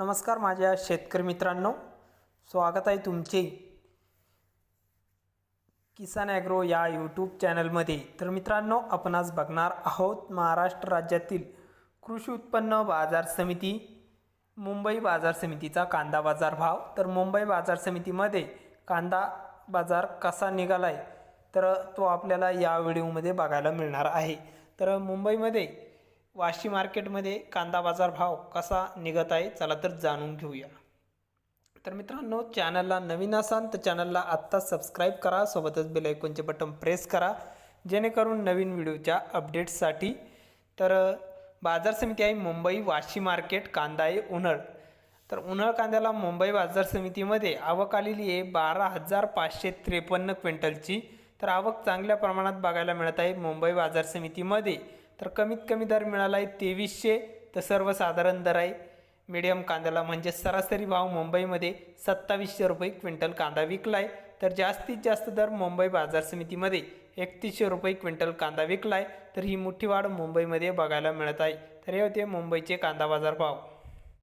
नमस्कार माझ्या शेतकरी मित्रांनो. स्वागत आहे तुमचे किसान ॲग्रो या यूट्यूब चॅनलमध्ये. तर मित्रांनो आपण आज बघणार आहोत महाराष्ट्र राज्यातील कृषी उत्पन्न बाजार समिती मुंबई बाजार समितीचा कांदा बाजार भाव. तर मुंबई बाजार समितीमध्ये कांदा बाजार कसा निघाला आहे तर तो आपल्याला या व्हिडिओमध्ये बघायला मिळणार आहे. तर मुंबईमध्ये वाशी मार्केटमध्ये कांदा बाजार भाव कसा निघत आहे चला तर जाणून घेऊया. तर मित्रांनो चॅनलला नवीन असाल तर चॅनलला आत्ताच सबस्क्राईब करा सोबतच बेल आयकॉनचे बटन प्रेस करा जेणेकरून नवीन व्हिडिओच्या अपडेट्ससाठी. तर बाजार समिती आहे मुंबई वाशी मार्केट कांदा आहे उन्हाळ. तर उन्हाळ कांद्याला मुंबई बाजार समितीमध्ये आवक आलेली आहे बारा हजार पाचशे त्रेपन्न क्विंटलची. तर आवक चांगल्या प्रमाणात बघायला मिळत आहे मुंबई बाजार समितीमध्ये. तर कमीत कमी दर मिळाला आहे तेवीसशे. तर सर्वसाधारण दर आहे. मीडियम कांद्याला म्हणजे सरासरी भाव मुंबईमध्ये सत्तावीसशे रुपये क्विंटल कांदा विकला आहे तर जास्तीत जास्त दर मुंबई बाजार समितीमध्ये एकतीसशे रुपये क्विंटल कांदा विकला आहे तर ही मोठी वाढ मुंबईमध्ये बघायला मिळत आहे. तर हे होते मुंबईचे कांदा बाजार भाव.